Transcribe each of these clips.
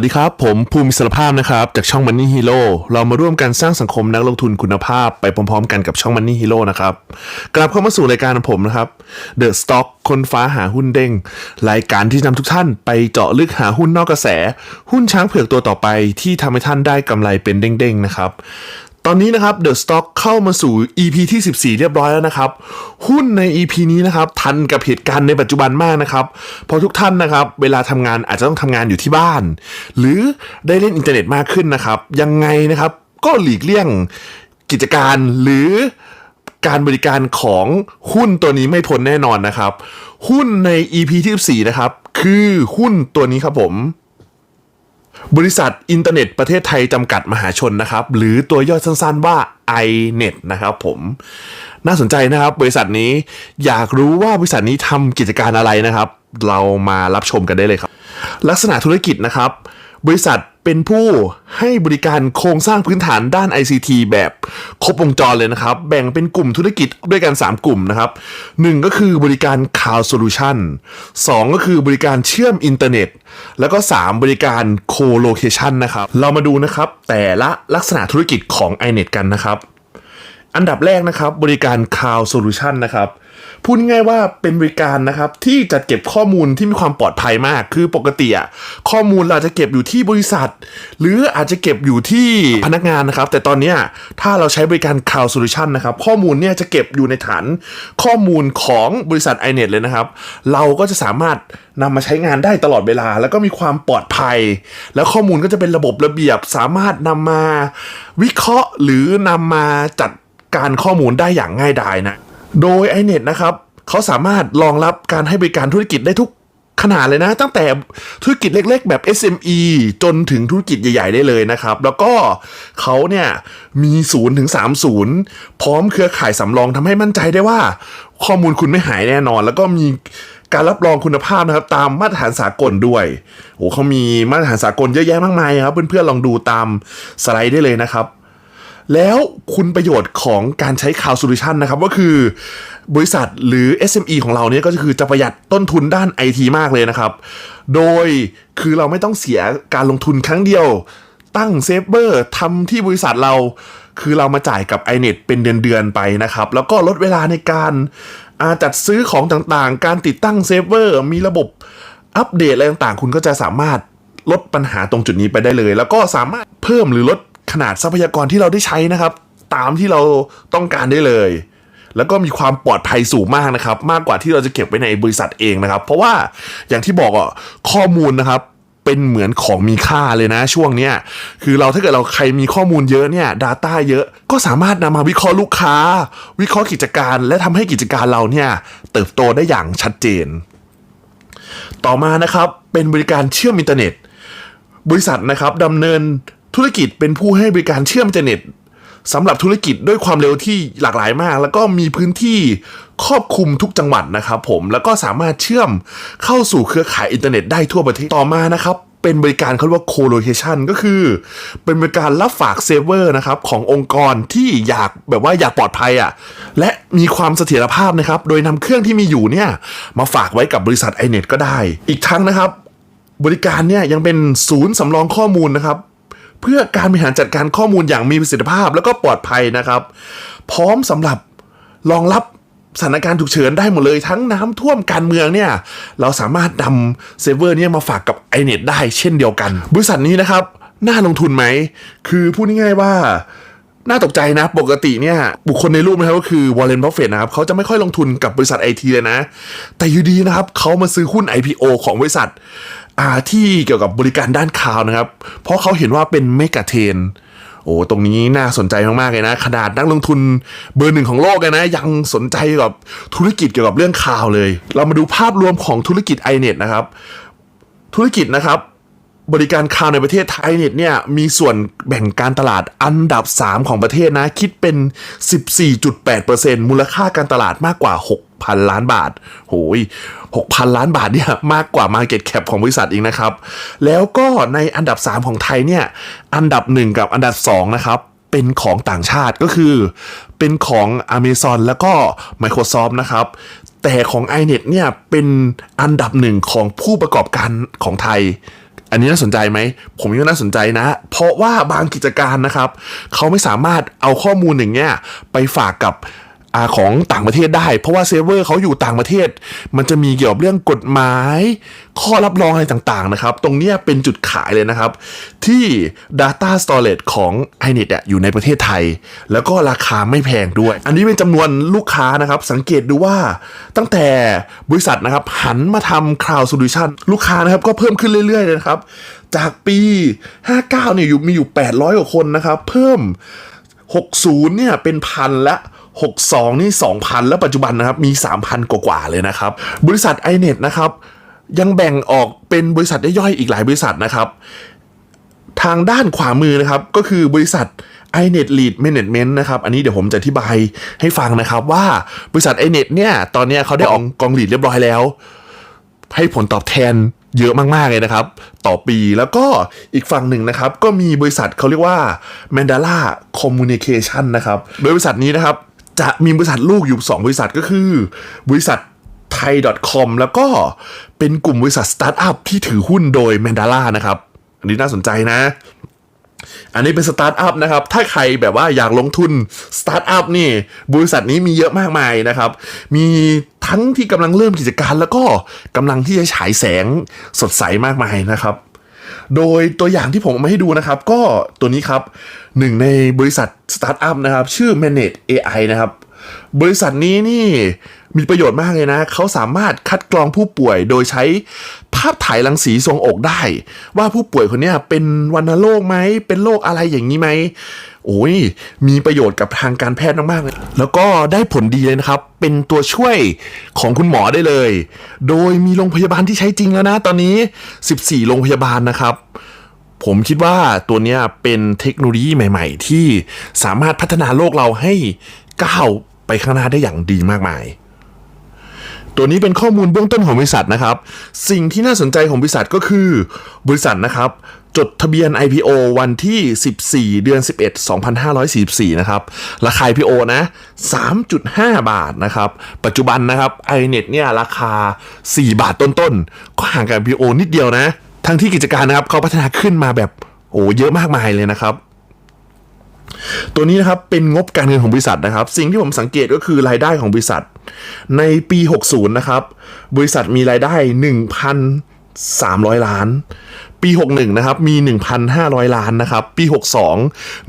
สวัสดีครับ ผมภูมิสารภาพนะครับ จากช่อง Money Hero เรามาร่วมกันสร้างสังคมนักลงทุนคุณภาพไปพร้อมๆ กันกับช่อง Money Hero นะครับ กลับเข้ามาสู่รายการของผมนะครับ The Stock คนฟ้าหาหุ้นเด้ง รายการที่นำทุกท่านไปเจาะลึกหาหุ้นนอกกระแส หุ้นช้างเผือกตัวต่อไปที่ทำให้ท่านได้กำไรเป็นเด้งๆนะครับ ตอนนี้นะครับ The Stock เข้ามาสู่ EP ที่ 14 เรียบร้อยแล้วนะครับ หุ้นใน EP นี้นะครับ ทันกับเหตุการณ์ในปัจจุบันมากนะครับ เพราะทุกท่านนะครับ เวลาทำงานอาจจะต้องทำงานอยู่ที่บ้าน หรือได้เล่นอินเทอร์เน็ตมากขึ้นนะครับ ยังไงนะครับ ก็หลีกเลี่ยงกิจการหรือการบริการของหุ้นตัวนี้ไม่พ้นแน่นอนนะครับ หุ้นใน EP ที่ 14 นะครับ คือหุ้นตัวนี้ครับผม บริษัทอินเทอร์เน็ตประเทศไทยจำกัดมหาชนนะครับ หรือตัวย่อสั้นๆว่า iNet นะครับผมน่าสนใจนะครับ บริษัทนี้อยากรู้ว่าบริษัทนี้ทำกิจการอะไรนะครับ เรามารับชมกันได้เลยครับ ลักษณะธุรกิจนะครับ บริษัท เป็นผู้ให้บริการโครงสร้างพื้นฐานด้าน ICT แบบครบวงจรเลยนะครับ แบ่งเป็นกลุ่มธุรกิจด้วยกัน 3 กลุ่มนะครับ 1 ก็คือบริการ Cloud Solution 2 ก็คือบริการเชื่อมอินเทอร์เน็ต แล้วก็ 3 บริการ Co-location นะครับ เรามาดูนะครับแต่ละลักษณะธุรกิจของ iNet กันนะครับ อันดับแรกนะครับบริการ Cloud Solution นะครับ พูดง่ายว่าเป็นบริการนะครับที่จัดเก็บข้อมูลที่มีความปลอดภัยมาก คือปกติอะข้อมูลเราจะเก็บอยู่ที่บริษัท หรืออาจจะเก็บอยู่ที่พนักงานนะครับ แต่ตอนนี้ถ้าเราใช้บริการ Cloud Solution นะครับ ข้อมูลเนี่ยจะเก็บอยู่ในฐานข้อมูลของบริษัท iNet เลยนะครับ เราก็จะสามารถนำมาใช้งานได้ตลอดเวลา แล้วก็มีความปลอดภัย แล้วข้อมูลก็จะเป็นระบบระเบียบ สามารถนำมาวิเคราะห์หรือนำมาจัดการข้อมูลได้อย่างง่ายดายนะ โดย iNet นะครับเขาสามารถรองรับการให้บริการธุรกิจได้ทุกขนาดเลยนะ ตั้งแต่ธุรกิจเล็ก ๆ แบบ SME จนถึงธุรกิจใหญ่ ๆ ได้เลยนะครับ แล้วก็เขาเนี่ยมี0ถึง3ศูนย์พร้อมเครือข่ายสำรองทำให้มั่นใจได้ว่า ข้อมูลคุณไม่หายแน่นอน แล้วก็มีการรับรองคุณภาพนะครับ ตามมาตรฐานสากลด้วยโอ้เขามีมาตรฐานสากลเยอะแยะมากมายครับ เพื่อนๆลองดูตามสไลด์ได้เลยนะครับ แล้วคุณประโยชน์ของการใช้ Cloud Solution นะครับก็คือบริษัทหรือ SME ของเราเนี่ยก็คือจะประหยัดต้นทุนด้าน IT มากเลยนะครับ โดยคือเราไม่ต้องเสียการลงทุนครั้งเดียว ตั้งเซฟเวอร์ทำที่บริษัทเรา คือเรามาจ่ายกับ iNet เป็นเดือนๆไปนะครับ แล้วก็ลดเวลาในการาจัดซื้อของต่างๆ การติดตั้งเซฟเวอร์มีระบบอัปเดตอะไรต่างๆ คุณก็จะสามารถลดปัญหาตรงจุดนี้ไปได้เลย แล้วก็สามารถเพิ่มหรือลด ขนาดทรัพยากรที่เราได้ใช้นะครับ ตามที่เราต้องการได้เลย แล้วก็มีความปลอดภัยสูงมากนะครับ มากกว่าที่เราจะเก็บไว้ในบริษัทเองนะครับ เพราะว่าอย่างที่บอกอะข้อมูลนะครับเป็นเหมือนของมีค่าเลยนะช่วงเนี้ยคือเราถ้าเกิดเราใครมีข้อมูลเยอะเนี่ย Data เยอะก็สามารถนำมาวิเคราะห์ลูกค้า วิเคราะห์กิจการ และทำให้กิจการเราเนี่ย เติบโตได้อย่างชัดเจน ต่อมานะครับเป็นบริการเชื่อมอินเทอร์เน็ต บริษัทนะครับดำเนิน ธุรกิจเป็นผู้ให้บริการเชื่อมอินเทอร์เน็ตสำหรับธุรกิจด้วยความเร็วที่หลากหลายมาก แล้วก็มีพื้นที่ครอบคลุมทุกจังหวัดนะครับผมแล้วก็สามารถเชื่อมเข้าสู่เครือข่ายอินเทอร์เน็ตได้ทั่วประเทศต่อมานะครับเป็นบริการเขาเรียกว่า co-location ก็คือ เป็นบริการรับฝากเซิร์ฟเวอร์นะครับขององค์กรที่อยากแบบว่าอยากปลอดภัยอะ่ะและมีความเสถียรภาพนะครับ โดยนำเครื่องที่มีอยู่เนี่ยมาฝากไว้กับบริษัท iNet ก็ได้ อีกทั้งนะครับ บริการเนี่ยยังเป็นศูนย์สำรองข้อมูลนะครับ เพื่อการบริหารจัดการข้อมูลอย่างมีประสิทธิภาพ แล้วก็ปลอดภัยนะครับ พร้อมสำหรับรองรับสถานการณ์ฉุกเฉินได้หมดเลยทั้งน้ำท่วมการเมืองเนี่ย เราสามารถนำเซิร์ฟเวอร์เนี่ยมาฝากกับ iNet ได้เช่นเดียวกัน บริษัทนี้นะครับ น่าลงทุนไหม คือพูดง่ายๆว่า น่าตกใจนะ ปกติเนี่ย บุคคลในรูปนะครับก็คือวอลเลนบัฟเฟตนะครับเขาจะไม่ค่อยลงทุนกับบริษัทไอทีเลยนะ แต่อยู่ดีนะครับเขามาซื้อหุ้น IPO ของบริษัท ที่เกี่ยวกับบริการด้านข่าวนะครับ เพราะเขาเห็นว่าเป็นเมกะเทนโอ้ตรงนี้น่าสนใจมากๆเลยนะ ขนาดนักลงทุนเบอร์หนึ่งของโลกเลยนะ ยังสนใจกับธุรกิจเกี่ยวกับเรื่องข่าวเลย เรามาดูภาพรวมของธุรกิจ iNet นะครับ ธุรกิจนะครับ บริการข่าวในประเทศไทยเนี่ยมีส่วนแบ่งการตลาดอันดับ 3 ของประเทศนะ คิดเป็น 14.8%มูลค่าการตลาดมากกว่า 6,000 ล้านบาทโหย6,000 ล้านบาทเนี่ยมากกว่า Market Cap ของบริษัทอีกนะครับ แล้วก็ในอันดับ 3 ของไทยเนี่ยอันดับ 1 กับอันดับ 2 นะครับเป็นของต่างชาติก็คือ เป็นของ Amazon แล้วก็ Microsoft นะครับ แต่ของ iNet เนี่ยเป็นอันดับหนึ่งของผู้ประกอบการของไทย อันนี้น่าสนใจไหม ผมยังน่าสนใจนะ เพราะว่าบางกิจการนะครับ เขาไม่สามารถเอาข้อมูลอย่างเงี้ยไปฝากกับ อาของต่างประเทศได้ เพราะว่าเซิร์ฟเวอร์เขาอยู่ต่างประเทศ มันจะมีเกี่ยวกับเรื่องกฎหมาย ข้อรับรองอะไรต่างๆนะครับ ตรงนี้เป็นจุดขายเลยนะครับ ที่ Data Storage ของ iNet อะอยู่ในประเทศไทย แล้วก็ราคาไม่แพงด้วย อันนี้เป็นจำนวนลูกค้านะครับ สังเกตดูว่าตั้งแต่บริษัทนะครับ หันมาทำ Cloud Solution ลูกค้านะครับก็เพิ่มขึ้นเรื่อยๆเลยนะครับ จากปี 59เนี่ยอยู่มีอยู่ 800กว่าคนนะครับ เพิ่ม 60เนี่ยเป็นพันละ 62 นี่ 2,000 แล้วปัจจุบันนะครับมี 3,000 กว่าๆเลยนะครับ บริษัท iNet นะครับยังแบ่งออกเป็นบริษัทย่อยๆอีกหลายบริษัทนะครับ ทางด้านขวามือนะครับก็คือบริษัท iNet Lead Management นะครับ อันนี้เดี๋ยวผมจะอธิบายให้ฟังนะครับว่าบริษัท iNet เนี่ย ตอนเนี้ยเขาได้ออกกอง lead เรียบร้อยแล้ว ให้ผลตอบแทนเยอะมาก ๆ เลยนะครับ ต่อปีแล้วก็อีกฝั่งหนึ่งนะครับ ก็มีบริษัทเขาเรียกว่า Mandala Communication นะครับ โดยบริษัทนี้นะครับ จะมีบริษัทลูกอยู่ 2 บริษัทก็คือ บริษัทไทย .com แล้วก็เป็นกลุ่มบริษัทสตาร์ทอัพที่ถือหุ้นโดย Mandala นะครับ อันนี้น่าสนใจนะ อันนี้เป็นสตาร์ทอัพนะครับ ถ้าใครแบบว่าอยากลงทุนสตาร์ทอัพนี่ บริษัทนี้มีเยอะมากมายนะครับ มีทั้งที่กำลังเริ่มกิจการแล้วก็กำลังที่จะฉายแสงสดใสมากมายนะครับ โดยตัวอย่างที่ผมมาให้ดูนะครับ ก็ตัวนี้ครับหนึ่งในบริษัทสตาร์ทอัพนะครับ ชื่อ Manage AI นะครับ บริษัทนี้นี่มีประโยชน์มากเลยนะ เขาสามารถคัดกรองผู้ป่วยโดยใช้ภาพถ่ายรังสีทรงอกได้ ว่าผู้ป่วยคนนี้เป็นวัณโรคไหมเป็นโรคอะไรอย่างนี้ไหม โอ้ยมีประโยชน์กับทางการแพทย์มากๆเลย แล้วก็ได้ผลดีเลยนะครับ เป็นตัวช่วยของคุณหมอได้เลย โดยมีโรงพยาบาลที่ใช้จริงแล้วนะ ตอนนี้ 14 โรงพยาบาลนะครับ ผมคิดว่าตัวนี้เป็นเทคโนโลยีใหม่ ๆ ที่สามารถพัฒนาโลกเราให้ก้าวไปข้างหน้าได้อย่างดีมากมาย ตัวนี้เป็นข้อมูลเบื้องต้นของบริษัทนะครับ สิ่งที่น่าสนใจของบริษัทก็คือบริษัทนะครับ จดทะเบียน IPO วันที่ 14 เดือน 11 2544 นะครับ ราคา IPO นะ 3.5 บาทนะครับ ปัจจุบันนะครับ iNet เนี่ยราคา 4 บาทต้นๆ ก็ห่างกับ IPO นิดเดียวนะ ทั้งที่กิจการนะครับเขาพัฒนาขึ้นมาแบบโอ้เยอะมากมายเลยนะครับตัวนี้นะครับเป็นงบการเงินของบริษัทนะครับ สิ่งที่ผมสังเกตก็คือรายได้ของบริษัท ในปี 60 นะครับ บริษัทมีรายได้ 300 ล้าน ปี 61 นะครับ มี 1,500 ล้านนะครับ ปี 62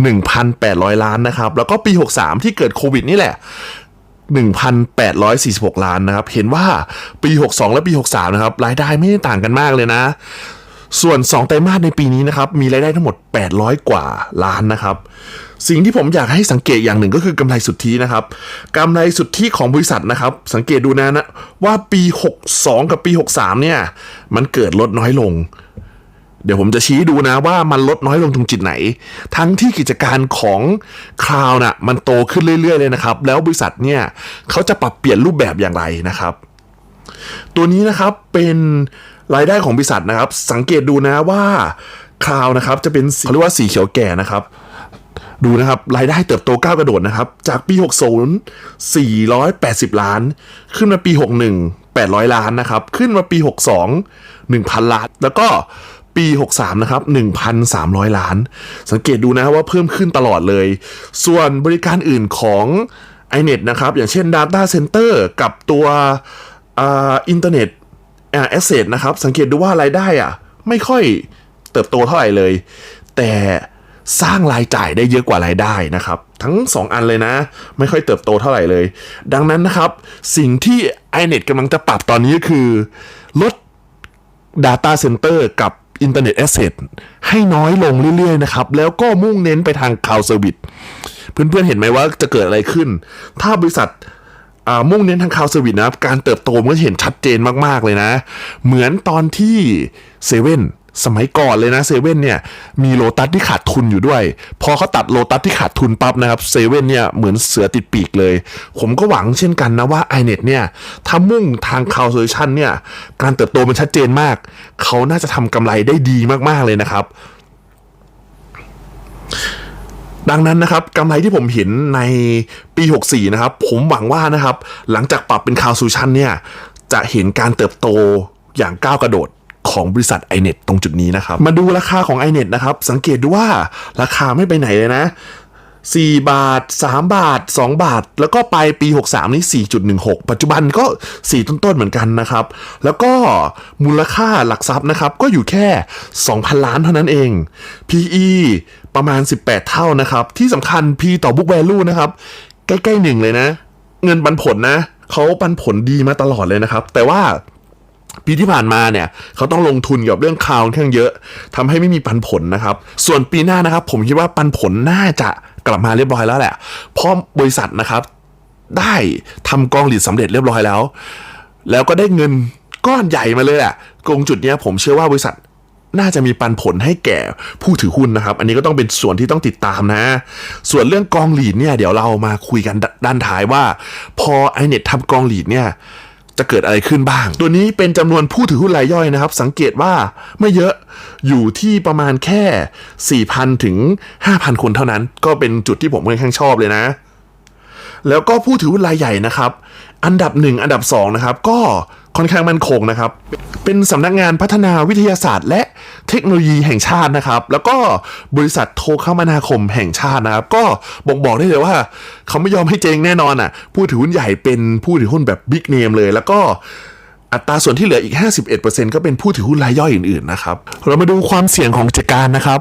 1,800 ล้านนะครับ แล้วก็ปี 63 ที่เกิดโควิดนี่แหละ 1,846 ล้านนะครับ เห็นว่าปี 62 และปี 63 นะครับ รายได้ไม่ได้ต่างกันมากเลยนะ ส่วน 2 ไตรมาสในปีนี้นะครับ มีรายได้ทั้งหมด 800 กว่าล้านนะครับ สิ่งที่ผมอยากให้สังเกตอย่างหนึ่งก็คือกำไรสุทธินะครับกำไรสุทธิของบริษัทนะครับ สังเกตดูนะนะว่าปี 62 กับปี 63 เนี่ย มันเกิดลดน้อยลง เดี๋ยวผมจะชี้ดูนะว่ามันลดน้อยลงตรงจุดไหน ทั้งที่กิจการของคลาวน่ะมันโตขึ้นเรื่อยๆเลยนะครับ แล้วบริษัทเนี่ยเขาจะปรับเปลี่ยนรูปแบบอย่างไรนะครับ ตัวนี้นะครับเป็น รายได้ของบริษัทนะครับ สังเกตดูนะว่าคลาวนะครับจะเป็นเขาเรียกว่าสีเขียวแก่นะครับดูนะครับ รายได้เติบโตก้าวกระโดดนะครับ จากปี 60 480 ล้าน ขึ้นมาปี 61 800 ล้านนะครับ ขึ้นมาปี 62 1,000 ล้าน แล้วก็ปี 63 นะครับ 1,300 ล้าน สังเกตดูนะว่าเพิ่มขึ้นตลอดเลย ส่วนบริการอื่นของ iNet นะครับ อย่างเช่น Data Center กับตัวอินเทอร์เน็ต แอสเซทนะครับ สังเกตดูว่ารายได้อะไม่ค่อยเติบโตเท่าไหร่เลย แต่สร้างรายจ่ายได้เยอะกว่ารายได้นะครับ ทั้ง 2 อันเลยนะ ไม่ค่อยเติบโตเท่าไหร่เลย ดังนั้นนะครับ สิ่งที่ iNet กำลังจะปรับตอนนี้ก็คือ ลด Data Center กับ Internet Asset ให้น้อยลงเรื่อยๆนะครับ แล้วก็มุ่งเน้นไปทาง Cloud Service เพื่อนๆเห็นไหมว่าจะเกิดอะไรขึ้น ถ้าบริษัท มุ่งเน้นทางคาวเซอร์วิสนะครับ การเติบโตมันก็เห็นชัดเจนมากๆเลยนะ เหมือนตอนที่เซเว่นสมัยก่อนเลยนะเซเว่นเนี่ยมีโลตัสที่ขาดทุนอยู่ด้วย พอเขาตัดโลตัสที่ขาดทุนปั๊บนะครับเซเว่นเนี่ยเหมือนเสือติดปีกเลย ผมก็หวังเช่นกันนะว่า iNet เนี่ยถ้ามุ่งทางคาวโซลูชันเนี่ยการเติบโตมันชัดเจนมาก เขาน่าจะทำกำไรได้ดีมากๆเลยนะครับ ดังนั้นนะครับกำไรที่ผมเห็นในปี 64 นะครับ ผมหวังว่านะครับ หลังจากปรับเป็นคาวซูชันเนี่ย จะเห็นการเติบโตอย่างก้าวกระโดดของบริษัท iNet ตรงจุดนี้นะครับ มาดูราคาของ iNet นะครับ สังเกตดูว่าราคาไม่ไปไหนเลยนะ 4 บาท 3 บาท 2 บาท แล้วก็ไปปี 63 นี่4.16 ปัจจุบันก็ 4 ต้นๆเหมือนกันนะครับ แล้วก็มูลค่าหลักทรัพย์นะครับ ก็อยู่แค่ 2,000 ล้านเท่านั้นเอง PE ประมาณ 18 เท่านะครับ ที่สำคัญ P ต่อ book value นะครับ ใกล้ๆหนึ่งเลยนะ เงินปันผลนะ เขาปันผลดีมาตลอดเลยนะครับ แต่ว่าปีที่ผ่านมาเนี่ย เขาต้องลงทุนกับเรื่องคาวค่อนข้างเยอะทำให้ไม่มีปันผลนะครับ ส่วนปีหน้านะครับ ผมคิดว่าปันผลน่าจะกลับมาเรียบร้อยแล้วแหละเพราะบริษัทนะครับ ได้ทำกองหลีดสำเร็จเรียบร้อยแล้ว แล้วก็ได้เงินก้อนใหญ่มาเลยอะตรงจุดเนี้ยผมเชื่อว่าบริษัท น่าจะมีปันผลให้แก่ผู้ถือหุ้นนะครับ อันนี้ก็ต้องเป็นส่วนที่ต้องติดตามนะ ส่วนเรื่องกองหลีดเนี่ยเดี๋ยวเรามาคุยกันดด้านท้ายว่า พอ iNet ทำกองหลีดเนี่ยจะเกิดอะไรขึ้นบ้าง ตัวนี้เป็นจำนวนผู้ถือหุ้นรายย่อยนะครับ สังเกตว่าไม่เยอะอยู่ที่ประมาณแค่ 4,000 ถึง 5,000 คนเท่านั้น ก็เป็นจุดที่ผมค่อนข้างชอบเลยนะ แล้วก็ผู้ถือหุ้นรายใหญ่นะครับ อันดับหนึ่งอันดับสองนะครับก็ค่อนข้างมั่นคงนะครับ เป็นสำนักงานพัฒนาวิทยาศาสตร์ และเทคโนโลยีแห่งชาตินะครับ แล้วก็บริษัทโทรคมนาคมแห่งชาตินะครับ ก็บ่งบอกได้เลยว่า เขาไม่ยอมให้เจงแน่นอนอะ ผู้ถือหุ้นใหญ่เป็นผู้ถือหุ้นแบบบิ๊กเนมเลย แล้วก็อัตราส่วนที่เหลืออีก 51%ก็เป็นผู้ถือหุ้นรายย่อยอื่นๆนะครับ เรามาดูความเสี่ยงของกิจการนะครับ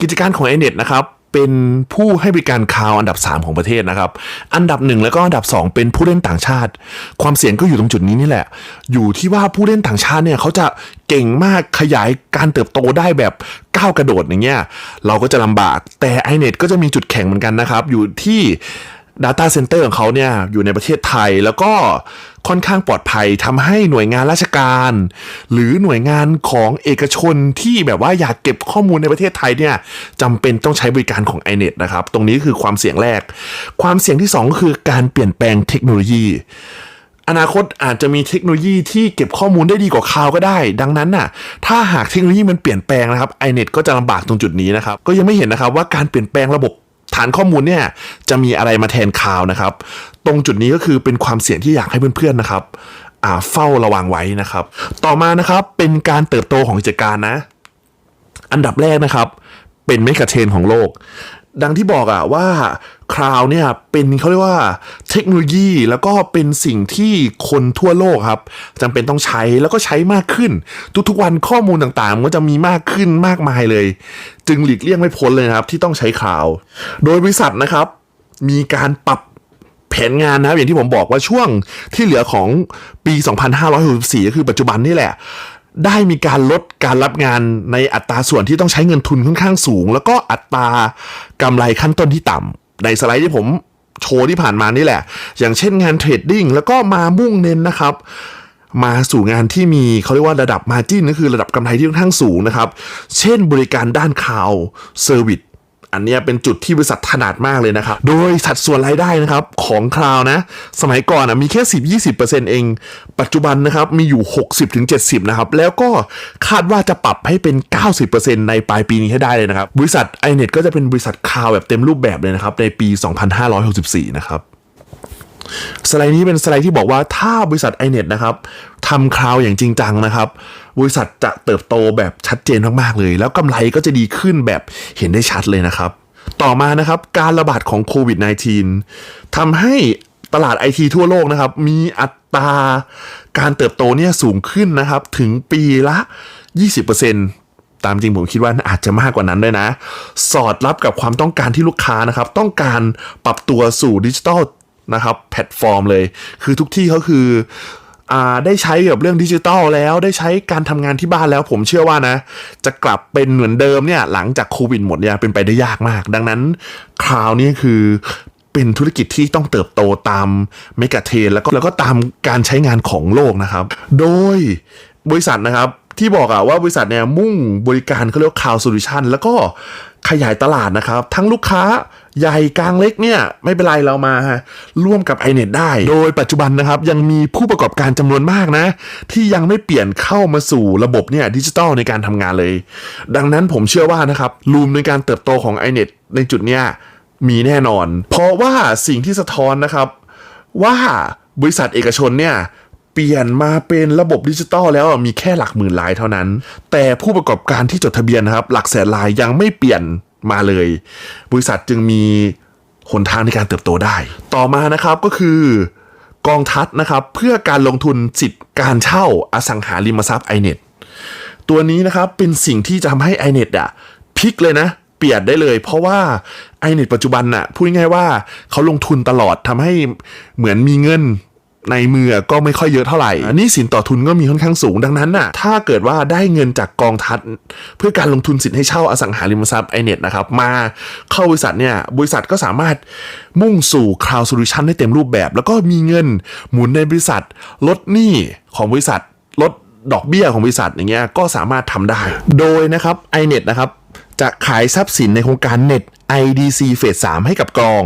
กิจการของ i n e t นะครับ เป็นผู้ให้บริการคาวอันดับ 3 ของประเทศนะครับ อันดับ 1 แล้วก็อันดับ 2 เป็นผู้เล่นต่างชาติ ความเสี่ยงก็อยู่ตรงจุดนี้นี่แหละ อยู่ที่ว่าผู้เล่นต่างชาติเนี่ยเขาจะเก่งมากขยายการเติบโตได้แบบก้าวกระโดดอย่างเงี้ยเราก็จะลำบาก แต่ไอเน็ตก็จะมีจุดแข็งเหมือนกันนะครับ อยู่ที่ Data Center ของเขาเนี่ยอยู่ในประเทศไทย แล้วก็ค่อนข้างปลอดภัยทำให้หน่วยงานราชการ หรือหน่วยงานของเอกชนที่แบบว่าอยากเก็บข้อมูลในประเทศไทยเนี่ยจำเป็นต้องใช้บริการของ iNet นะครับ ตรงนี้คือความเสี่ยงแรก ความเสี่ยงที่2ก็คือการเปลี่ยนแปลงเทคโนโลยีอนาคตอาจจะมีเทคโนโลยีที่เก็บข้อมูลได้ดีกว่าคาวก็ได้ ดังนั้นน่ะ ถ้าหากเทคโนโลยีมันเปลี่ยนแปลงนะครับ iNet ก็จะลำบากตรงจุดนี้นะครับ ก็ยังไม่เห็นนะครับว่าการเปลี่ยนแปลงระบบ ฐานข้อมูลเนี่ยจะมีอะไรมาแทนข่าวนะครับ ตรงจุดนี้ก็คือเป็นความเสี่ยงที่อยากให้เพื่อนๆนะครับอ่าเฝ้าระวังไว้นะครับ ต่อมานะครับเป็นการเติบโตของกิจการนะ อันดับแรกนะครับ เป็นเมกะเทรนของโลก ดังที่บอกอะว่า คลาวเนี่ยเป็นเขาเรียกว่าเทคโนโลยีแล้วก็เป็นสิ่งที่คนทั่วโลกครับจำเป็นต้องใช้แล้วก็ใช้มากขึ้น ทุกๆวันข้อมูลต่างๆ ก็จะมีมากขึ้นมากมายเลย จึงหลีกเลี่ยงไม่พ้นเลยครับที่ต้องใช้คลาวโดยบริษัทนะครับ มีการปรับแผนงานนะครับอย่างที่ผมบอกว่าช่วงที่เหลือของปี 2564ก็คือปัจจุบันนี่แหละได้มีการลดการรับงานในอัตราส่วนที่ต้องใช้เงินทุนค่อนข้างสูง แล้วก็อัตรากำไรขั้นต้นที่ต่ำ ในสไลด์ที่ผมโชว์ที่ผ่านมานี่แหละ อย่างเช่นงานเทรดดิ้งแล้วก็มามุ่งเน้นนะครับ มาสู่งานที่มีเขาเรียกว่าระดับมาจิ้นก็คือระดับกำไรที่ค่อนข้างสูงนะครับ เช่นบริการด้านข่าวเซอร์วิส อันนี้เป็นจุดที่บริษัทถนัดมากเลยนะครับ โดยสัดส่วนรายได้นะครับของคลาวนะ สมัยก่อนนะมีแค่ 10-20%เอง ปัจจุบันนะครับมีอยู่ 60-70 นะครับ แล้วก็คาดว่าจะปรับให้เป็น 90%ในปลายปีนี้ให้ได้เลยนะครับ บริษัท iNet ก็จะเป็นบริษัทคลาวแบบเต็มรูปแบบเลยนะครับ ในปี 2564 นะครับ สไลด์นี้เป็นสไลด์ที่บอกว่าถ้าบริษัท iNet นะครับทำคลาวอย่างจริงจังนะครับ บริษัทจะเติบโตแบบชัดเจนมากๆเลย แล้วกำไรก็จะดีขึ้นแบบเห็นได้ชัดเลยนะครับ ต่อมานะครับการระบาดของโควิด -19 ทำให้ตลาดไอทีทั่วโลกนะครับ มีอัตราการเติบโตเนี่ยสูงขึ้นนะครับ ถึงปีละ 20%ตามจริงผมคิดว่าอาจจะมากกว่านั้นด้วยนะ สอดรับกับความต้องการที่ลูกค้านะครับ ต้องการปรับตัวสู่ดิจิทัล นะครับแพลตฟอร์มเลย คือทุกที่เขาคืออ่าได้ใช้กับเรื่องดิจิทัลแล้วได้ใช้การทำงานที่บ้านแล้ว ผมเชื่อว่านะ จะกลับเป็นเหมือนเดิมเนี่ยหลังจากโควิดหมดเนี่ยเป็นไปได้ยากมาก ดังนั้นคราวนี้คือเป็นธุรกิจที่ต้องเติบโตตามเมกะเทรนแล้วก็แล้วก็ตามการใช้งานของโลกนะครับ โดยบริษัทนะครับ ที่บอกอะว่าบริษัทเนี่ยมุ่งบริการเขาเรียกว่า cloud solution แล้วก็ขยายตลาดนะครับ ทั้งลูกค้าใหญ่กลางเล็กเนี่ย ไม่เป็นไรเรามาร่วมกับ iNet ได้ โดยปัจจุบันนะครับ ยังมีผู้ประกอบการจำนวนมากนะ ที่ยังไม่เปลี่ยนเข้ามาสู่ระบบเนี่ยดิจิตอลในการทำงานเลย ดังนั้นผมเชื่อว่านะครับรูมในการเติบโตของ iNet ในจุดเนี้ยมีแน่นอน เพราะว่าสิ่งที่สะท้อนนะครับ ว่าบริษัทเอกชนเนี่ย ปลี่ยนมาเป็นระบบดิจิตอลแล้วมีแค่หลักหมื่นรายเท่านั้น แต่ผู้ประกอบการที่จดทะเบียนนะครับ หลักแสนรายยังไม่เปลี่ยนมาเลย บริษัทจึงมีหนทางในการเติบโตได้ ต่อมานะครับก็คือกองทัพนะครับเพื่อการลงทุนสิทธิ์การเช่าอสังหาริมทรัพย์ iNet ตัวนี้นะครับเป็นสิ่งที่จะทำให้ iNet อะพลิกเลยนะเปลี่ยนได้เลยเพราะว่า iNet ปัจจุบันน่ะพูดง่ายว่าเขาลงทุนตลอดทำให้เหมือนมีเงิน ในมือก็ไม่ค่อยเยอะเท่าไหร่นนี้สินต่อทุนก็มีค่อนข้างสูงดังนั้นน่ะ ถ้าเกิดว่าได้เงินจากกองทัพเพื่อการลงทุนสินให้เช่าอสังหาริมทรัพย์ iNet นะครับ มาเข้าบริษัทเนี่ย บริษัทก็สามารถมุ่งสู่ Cloud Solution ได้เต็มรูปแบบ แล้วก็มีเงินหมุนในบริษัท ลดหนี้ของบริษัทลดดอกเบี้ยของบริษัทอย่างเงี้ยก็สามารถทำได้ โดยนะครับ iNet นะครับ จะขายทรัพย์สินในโครงการ Net IDC เฟส3ให้กับกอง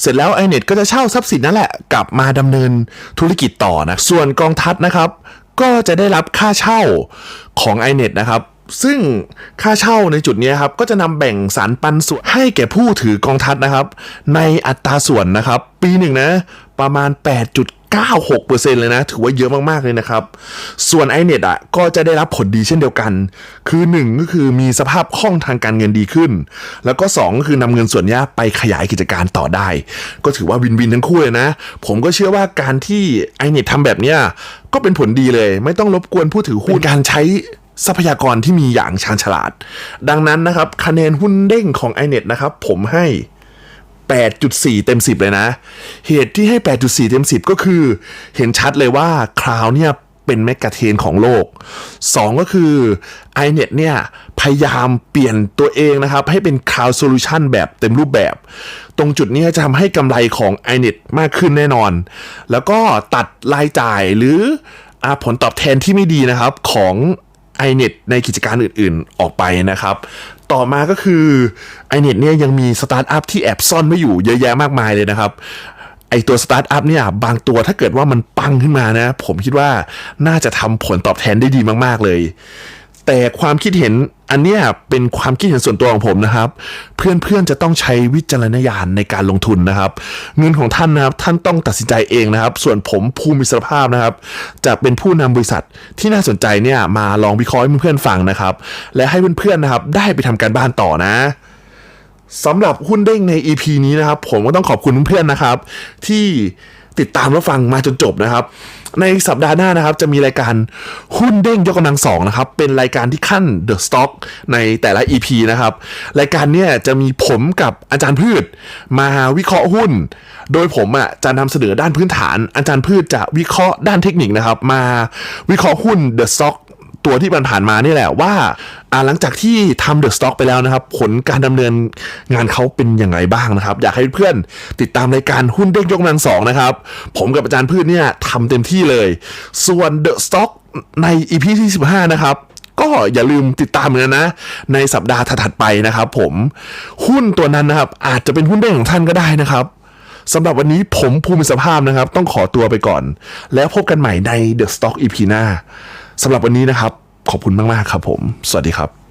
เสร็จแล้ว iNet ก็จะเช่าทรัพย์สินนั่นแหละ กลับมาดำเนินธุรกิจต่อนะ ส่วนกองทัพนะครับ ก็จะได้รับค่าเช่าของ iNet นะครับซึ่งค่าเช่าในจุดนี้ครับก็จะนำแบ่งสารปันส่วนให้แก่ผู้ถือกองทัพนะครับ ในอัตราส่วนนะครับ ปีหนึ่งนะ ประมาณ 96%เลยนะ ถือว่าเยอะมาก ๆ เลยนะครับ ส่วน iNet อะก็จะได้รับผลดีเช่นเดียวกัน คือ 1 ก็คือมีสภาพคล่องทางการเงินดีขึ้น แล้วก็ 2 ก็คือนำเงินส่วนนี้ไปขยายกิจการต่อได้ ก็ถือว่าวินวินทั้งคู่เลยนะ ผมก็เชื่อว่าการที่ iNet ทำแบบเนี้ยก็เป็นผลดีเลย ไม่ต้องรบกวนผู้ถือหุ้นการใช้ทรัพยากรที่มีอย่างชาญฉลาด ดังนั้นนะครับคะแนนหุ้นเด้งของ iNet นะครับผมให้ 8.4 เต็ม 10 เลยนะ เหตุที่ให้ 8.4 เต็ม 10 ก็คือ เห็นชัดเลยว่าคราวเนี่ยเป็นแมกกาเทนของโลก 2 ก็คือ iNet เนี่ย พยายามเปลี่ยนตัวเองนะครับ ให้เป็น Cloud Solution แบบเต็มรูปแบบ ตรงจุดนี้จะทำให้กำไรของ iNet มากขึ้นแน่นอน แล้วก็ตัดรายจ่ายหรืออผลตอบแทนที่ไม่ดีนะครับของ iNet ในกิจการอื่นๆ ออกไปนะครับ ต่อมาก็คือไอเน็ตเนี่ยยังมีสตาร์ทอัพที่แอบซ่อนไม่อยู่เยอะแยะมากมายเลยนะครับไอตัวสตาร์ทอัพเนี่ยบางตัวถ้าเกิดว่ามันปังขึ้นมานะ ผมคิดว่าน่าจะทำผลตอบแทนได้ดีมาก ๆ เลย แต่ความคิดเห็นอันเนี้ยเป็นความคิดเห็นส่วนตัวของผมนะครับ เพื่อนๆจะต้องใช้วิจารณญาณในการลงทุนนะครับ เงินของท่านนะครับท่านต้องตัดสินใจเองนะครับ ส่วนผมภูมิสรภาพนะครับ จะเป็นผู้นำบริษัทที่น่าสนใจเนี่ยมาลองวิเคราะห์ให้เพื่อนๆฟังนะครับ และให้เพื่อนๆนะครับ ได้ไปทำการบ้านต่อนะสำหรับหุ้นเด้งใน EP นี้นะครับ ผมก็ต้องขอบคุณเพื่อนๆนะครับ ที่ ติดตามแล้วฟังมาจนจบนะครับ ในสัปดาห์หน้านะครับ จะมีรายการหุ้นเด้งยกกำลังสองนะครับ เป็นรายการที่ขั้น The Stock ในแต่ละ EP นะครับ รายการเนี่ยจะมีผมกับอาจารย์พืช มาวิเคราะห์หุ้น โดยผมอะจะนำเสนอด้านพื้นฐาน อาจารย์พืชจะวิเคราะห์ด้านเทคนิคนะครับ มาวิเคราะห์หุ้น The Stock ตัวที่ผ่านมานี่แหละว่าหลังจากที่ทำเดอะสต็อกไปแล้วนะครับ ผลการดำเนินงานเขาเป็นอย่างไรบ้างนะครับ อยากให้เพื่อนติดตามรายการหุ้นเด้งยกกำลังสองนะครับ ผมกับอาจารย์พืชเนี่ยทำเต็มที่เลย ส่วนเดอะสต็อกใน EP ที่ 15 นะครับก็อย่าลืมติดตามกันนะ ในสัปดาห์ถัดๆไปนะครับ ผมหุ้นตัวนั้นนะครับ อาจจะเป็นหุ้นเด้งของท่านก็ได้นะครับสำหรับวันนี้ผมภูมิสภาพนะครับ ต้องขอตัวไปก่อน แล้วพบกันใหม่ใน The Stock EP หน้า สำหรับวันนี้นะครับ ขอบคุณมาก ๆ ครับผม สวัสดีครับ